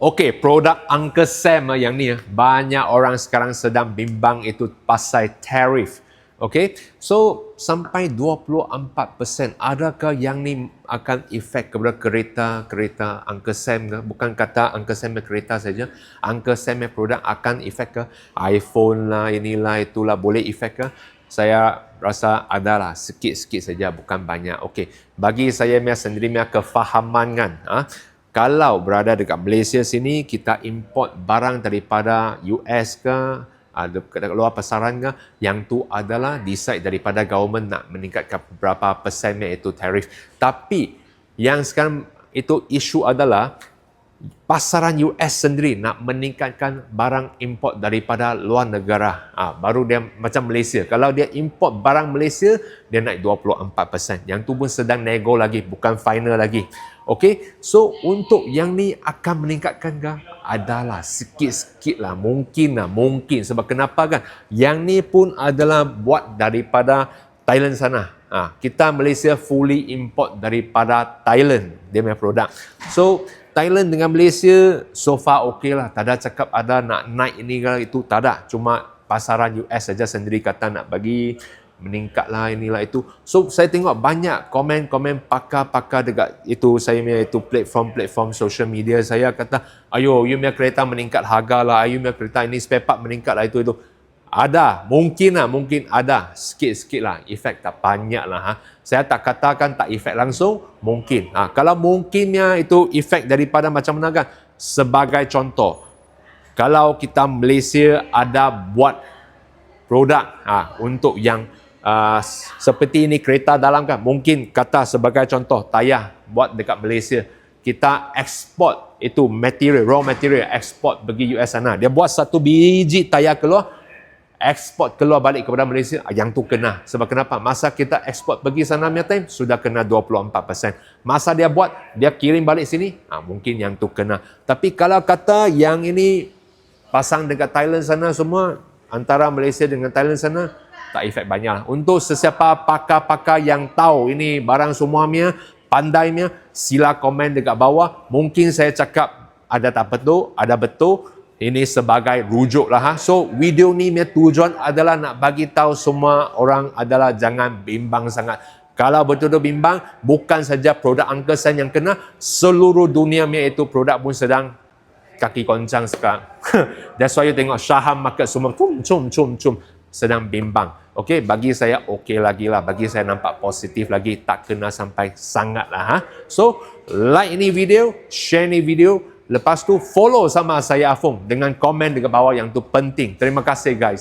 Okey, produk Uncle Sam yang ni ah, banyak orang sekarang sedang bimbang itu pasal tarif. Okey, so sampai 24%. Adakah yang ni akan efek kepada kereta-kereta Uncle Sam ke? Bukan kata Uncle Sam kereta saja. Uncle Sam produk akan efek ke? iPhone lah, inilah, itulah boleh efek ke? Saya rasa adalah sikit-sikit saja, bukan banyak. Okey, bagi saya punya sendiri punya kefahaman kan, ah, kalau berada dekat Malaysia sini kita import barang daripada US ke ada dekat luar pasaran ke yang tu adalah decide daripada government nak meningkatkan berapa persen iaitu tarif. Tapi yang sekarang itu isu adalah pasaran US sendiri nak meningkatkan barang import daripada luar negara. Ha, baru dia macam Malaysia. Kalau dia import barang Malaysia, dia naik 24%. Yang tu pun sedang nego lagi, bukan final lagi. Okey, so untuk yang ni akan meningkatkan ke? Adalah sikit-sikit lah, mungkin lah, mungkin. Sebab kenapa kan? Yang ni pun adalah buat daripada Thailand sana. Ha, kita Malaysia fully import daripada Thailand, dia punya produk. So, Thailand dengan Malaysia so far okey lah. Tak ada cakap ada nak naik ini ke itu. Tak ada. Cuma pasaran US saja sendiri kata nak bagi meningkat lah inilah itu. So saya tengok banyak komen-komen pakar-pakar dekat itu saya punya itu platform-platform social media saya kata ayo you punya kereta meningkat harga lah, you punya kereta ini spare part meningkat lah itu itu. Ada, mungkin lah, mungkin ada sikit-sikit lah, efek tak banyak lah. Ha. Saya tak katakan tak efek langsung, mungkin. Ha. Kalau mungkinnya itu efek daripada macam mana kan? Sebagai contoh, kalau kita Malaysia ada buat produk ha, untuk yang uh, seperti ini kereta dalam kan, mungkin kata sebagai contoh, tayar buat dekat Malaysia, kita ekspor itu material, raw material, ekspor pergi US sana. Dia buat satu biji tayar keluar, ekspor keluar balik kepada Malaysia ah, yang tu kena. Sebab kenapa? Masa kita ekspor pergi sana punya time sudah kena 24% masa dia buat dia kirim balik sini ha, mungkin yang tu kena. Tapi kalau kata yang ini pasang dekat Thailand sana semua antara Malaysia dengan Thailand sana tak efek banyak untuk sesiapa pakar-pakar yang tahu ini barang semuanya pandainya sila komen dekat bawah. Mungkin saya cakap ada tak betul? Ada betul ini sebagai rujuk lah ha. So video ni punya tujuan adalah nak bagi tahu semua orang adalah jangan bimbang sangat. Kalau betul-betul bimbang, bukan saja produk angkesan yang kena, seluruh dunia punya itu produk pun sedang kaki koncang sekarang. That's why you tengok saham market semua cum cum cum cum sedang bimbang. Okey, bagi saya okey lagi lah. Bagi saya nampak positif lagi. Tak kena sampai sangat lah. Ha? So, like ini video, share ini video, Lepas tu follow sama saya Afung dengan komen dekat bawah yang tu penting. Terima kasih guys.